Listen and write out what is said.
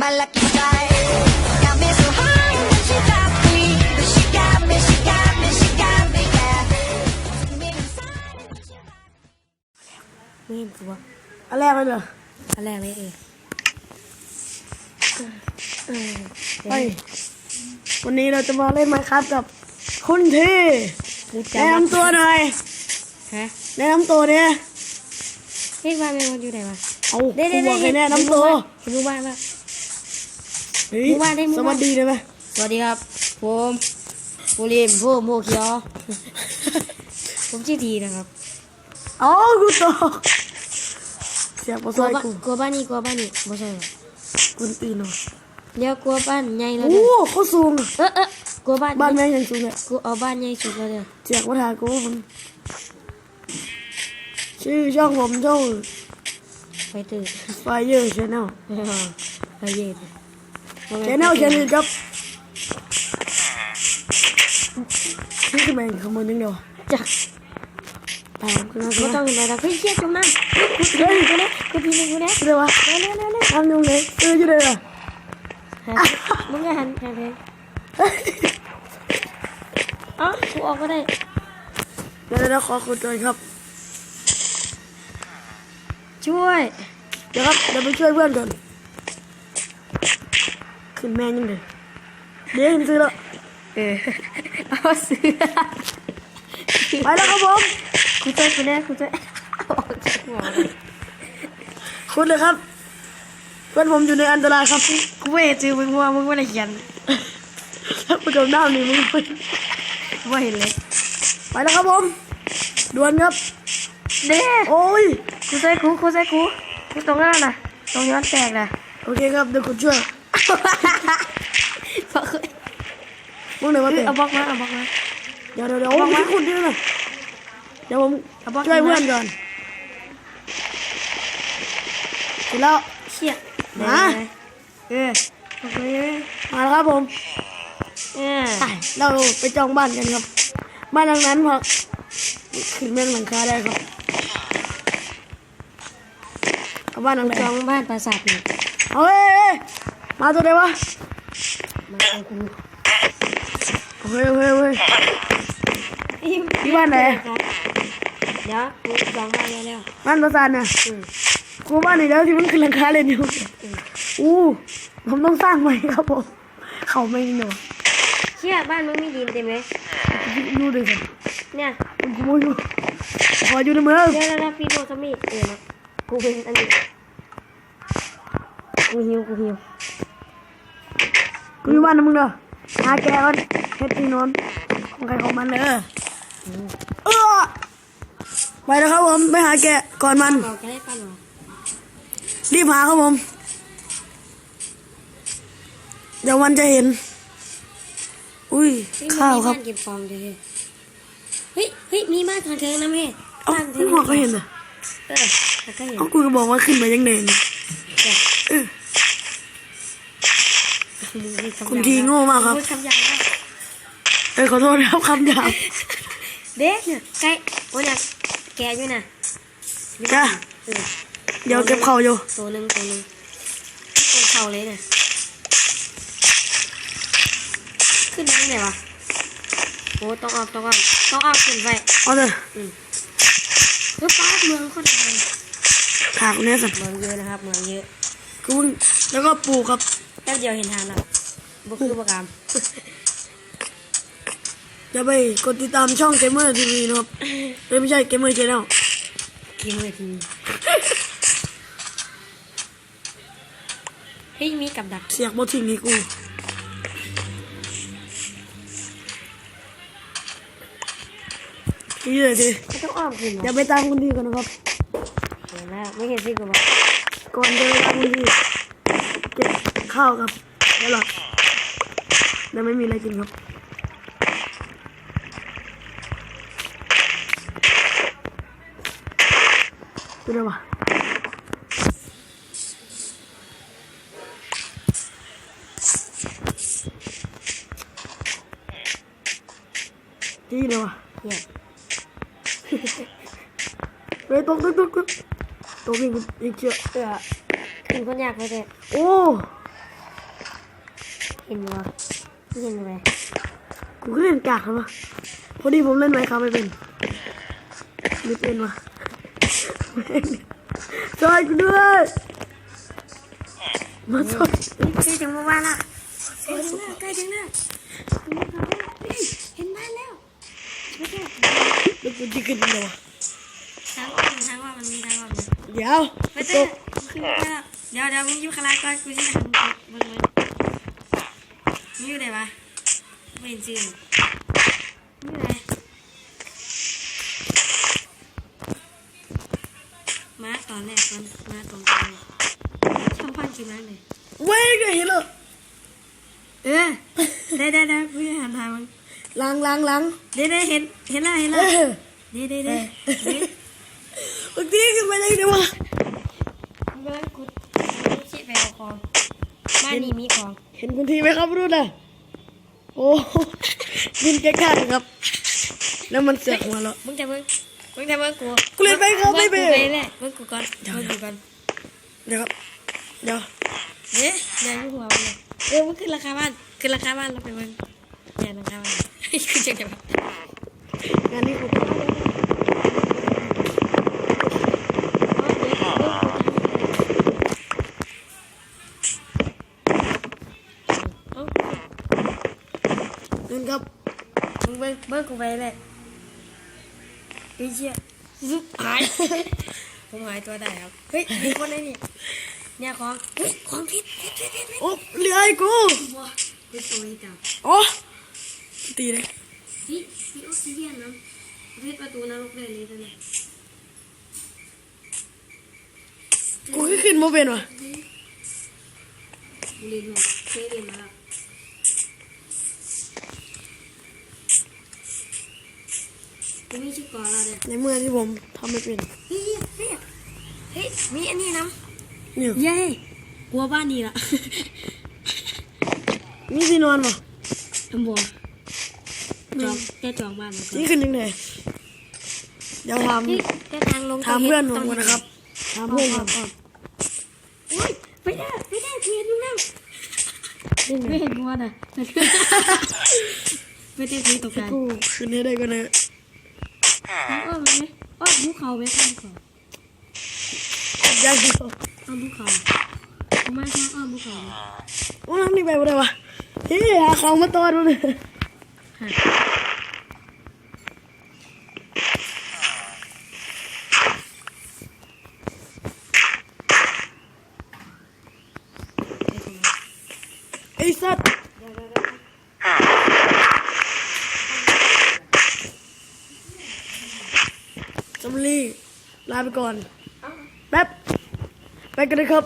my lucky strike. Got me so high that she got me, but she got me, she got me, she got me, yeah. Me inside, but she got me. ไม่เห็นกูวะอันแรกเลยเหรออันแรเลยเออเออไปวันนี้เราจะมาเล่นไมค์ครับกับคุณทีแนะนำตัวหน่อยฮะแนะนำตัวเนี่ยเฮ้ยบ้านแม่มันอยู่ไหนวะเอาเด้คุเด้ณบอกให้แนะนำตัวเห็นหมู่บ้านปะ เฮ้ยหมู่บ้านได้หมู่สบ้านวัสดีได้ไหมสวัสดีครับ ผมปูริมผู้โมเขียว ผมชื่อดีนะครับเอ๋อกูตกเสียบกลัซวอยบ้านกูกลัวบ้านนี้กลัวบ้านนี้ไม่ใช่หรอกกูตื่นหน่อยเดี๋ยวกลัวบ้านใหญ่แล้วโอ้เด้อเขาสูงอะเออเออกลัวบ้านบ้านแม่งยังสูงเลยกูเอาบ้านใหญ่สุดแล้วเด้อเจียกวัฒนากูมันชื่อช่องผมช่องไปตื่นไฟเยอร์ชาแนลไปเย็น ชาแนลชาแนลครับนี่คือแม่งขโมยนึงเดียวจักแพงขึ้นมาไม่ต้องเห็นอะไรเฮ้ยเชี่ยจมน้ำกูตีมึงกูนะกูตีมึงกูนะเดี๋ยววะเร็วเร็วเร็วเร็วทำยังไงเออจะได้เหรอหันมึงก็หันหันเพลงอ๋อกูออกก็ได้เดี๋ยวเราขอคุณก่อนครับ ช่วย เดี๋ยวครับเดี๋ยวไปช่วยเพื่อนก่อน ขึ้นแม่งยังไงเดี๋ยวเห็นซื้อแล้วเออเอาเสือไปแล้วครับผมกูช่วยกูแน่กูช่วยออกจากหัวเลยคุณเลยครับเพื่อนผมอยู่ในอันตรายครับกูไม่เห็นจือมึงว่ามึงไม่ได้เขียนถ้าไปโดนหน้านี่มึงไปกูไม่เห็นเลย ไปแล้วครับผมด่วนครับเด้โอ้ยกูช่วยกูกูช่วยกูกูตรงนั้นน่ะตรงย้อนแตกน่ะโอเคครับเดี๋ยวคุณช่วย มึงไหนมาเตะเอาบล็อกมาเอาบล็อกมา เดี๋ยวเดี๋ยวเดี๋ยวผมให้คุณด้วยนะเดี๋ยวผมเอาบล็อกช่วยมาเพื่อนก่อนเสร็จแล้วเชี่ยมาเออโอเคมาแล้วครับผมเออไปเราไปจองบ้านกันครับ บ้านหลังนั้นพอขึ้นเมืองหลังคาได้ครับเอาบ้านหลังไหนจองบ้านปราสาทนี่เอาเฮ้ยเฮ้ย มาตัวไหนวะมาเอากูเฮ้ยเฮ้ยเฮ้ยที่บ้านไหนเดี๋ยวกูจองบ้านแล้วแล้วบ้านประสานน่ะอืมกูบ้านไหนแล้วที่มันขึ้นหลังคาเลยเนี่ยอู้ผมต้องสร้างใหม่ครับผมเขาไม่หนูเชี่ยบ้านมึงมีดินเต็มเลยอยู่ด้วยกันเนี่ยกูไม่อยู่ขออยู่ในเมืองเดี๋ยวแล้วพี่โบสมีเออนะกูเป็นอันนี้กูหิวกูหิว กูอยู่บ้านนะมึงเด้อหาแกก่อนเฮ็ดที่นอนของใครของมันเลยเออไปแล้วครับผมไปหาแกะก่อนมันเอาจะได้ปันเหรอรีบหาครับผม เดี๋ยวมันจะเห็น อุ้ยเฮ้ยข้าวครับมีนเก็บฟองเดี๋ยวเฮ้ยเฮ้ยมีบ้านทางเทิงนะแม่เอ้าบ้านพี่หอกก็เห็นเหรอเออเขาก็เห็น เอ้ากูก็บอกว่าขึ้นมายังเด่นจ้ะ คุณทีโง่มากครับมึงคำยาวมากเอ้ยขอโทษนะครับคำหยาบเด็กเนี่ยใกล้โอ้ยเนี่ยแกอยู่น่ะจ้ะเออเดี๋ยวเก็บเข่าอยู่ตัวหนึ่งตัวหนึ่งตรงเข่าเลยเนี่ยขึ้นได้ไงวะโอ้ต้องออกต้องออกต้องออกขึ้นไปเอาเลยเฮ้ยป้าดเมืองคนไทยถากคนนี้สัตว์เมืองเยอะนะครับเมืองเยอะกูเพิ่งแล้วก็ปลูกครับแป๊บเดียวเห็นทางแล้ว บุคือประกามอย่าไปกดติดตามช่องเกมเมอร์ทีวีนะครับเอ้ยไม่ใช่เกมเมอร์ชแนลกินเลยทีเฮ้ยมีกับดักเสียกบอทิ้งให้กูนี่เลยสิไม่ต้องอ้อมขึ้นหรออย่าไปตามคุณดีก่อนนะครับเห็นแล้วไม่เห็นสิกูบอกก่อนเดินทางที่เก็บข้าวครับแล้วหลับ แล้วไม่มีอะไรกินครับ ดูได้ปะที่เลยวะเนี่ยเฮ้ยตกตกตกตกตกวิ่งอีกเชือกเออขึ้นคนยากไปเลยโอ้ เห็นอยู่วะ ไม่นอยู่ไหมกูก็เล่นกากครับวะพอดีผมเล่นไมค์ครับไม่เป็นไม่เป็นวะช่วยกูด้วยมาช่วยใกล้ถึงหมู่บ้านละใกล้ถึงแล้วใกล้ถึงแล้วเห็นบ้านแล้วไม่ใช่แล้วกูจะขึ้นยังไงวะทางว่าทางว่ามันมีทางว่ามันเดี๋ยวไปเต้ขึ้นไปแล้วเดี๋ยวเดี๋ยวมึงอยู่ข้างล่างก่อนกูจะทำมึงมึง มึงอยู่ไหนวะไม่เห็นชื่อมึงอยู่ไหนมาตอนแรกมันมาตรงกลางช่องพันกี่มาเลยเว้ยไงเห็นเหรอเออได้ได้ได้กูจะหันทางมันล้างล้างล้างเด้เด้เห็นเห็นแล้วเห็นเอแล้วอเด้เด้เด้เด้บางทีขึ้นไปยังไงวะมึงกำลังขุดมึงคิดไปเอาของบ้านนี้มีของ เห็นพื้นที่ไหมครับรุ่นน่ะโอ้ยินแก่ข้างครับ แล้วมันเสือกมาแล้วมึงจะมึงมึงจะมึงกูกูเล่นไปครับไม่เป็นงกูไปแหละมึงกูก่อนมึงกูก่อนเดี๋ยวครับเดี๋ยวเด้เดี๋ยวอยู่หัวมันเลยเออมึงขึ้นราคาบ้านขึ้นราคาบ้านเราไปมึงเดี๋ยวราคาบ้านกูจะเก็บงานนี้กู เอา เงินครับ มึง เบิ้งเบิ้งกูไปเลยไอ้เชี่ยซุบหาย ผมหายตัวได้ครับ เฮ้ยมีคนไอ้นี่ เนี่ยของเฮ้ยของพิษพิษพิษพิษพิษโอ้เหลือไอ้กูว้าพิษตัวนี้จังโอ้ตีเลยพี่มีออกซิเจนนะพิษประตูนรกเลยเลยตัวนี้กูก็ขึ้นมาเป็นวะเรียนมาเคยเรียนมาแล้ว กูมีชื่อก่อนแล้วเนี่ยในเมื่อที่ผมทำไม่เป็นเฮ้ยเฮ้ยเฮ้ยมีอันนี้นะเนี่ยเย้กลัวบ้านนี้ละนี่ที่นอนวะทำบัวจองแกจองบ้านแล้วก็นี่ขึ้นยังไงเดี๋ยวถามนี่แกทางลงถามเพื่อนผมก่อนนะครับถามเพื่อนก่อนโอ้ยไปได้ไปได้เพียนมึงนั่งนี่ไงไม่เห็นบัวน่ะไม่ได้พีตกใจกูขึ้นให้ได้ก็นะอ้อมันไหมอ้อภูเขาไหมอ้อภูเขายังเดียวอ้อภูเขาผมมาทางอ้อภูเขาเลยโอ้น้ำนี่ไปบ่ได้วะเฮ้ยหาเขามาตอนมันเลยไอ้สัตว์สำลี ลาไปก่อนแป๊บไปกันเลยครับ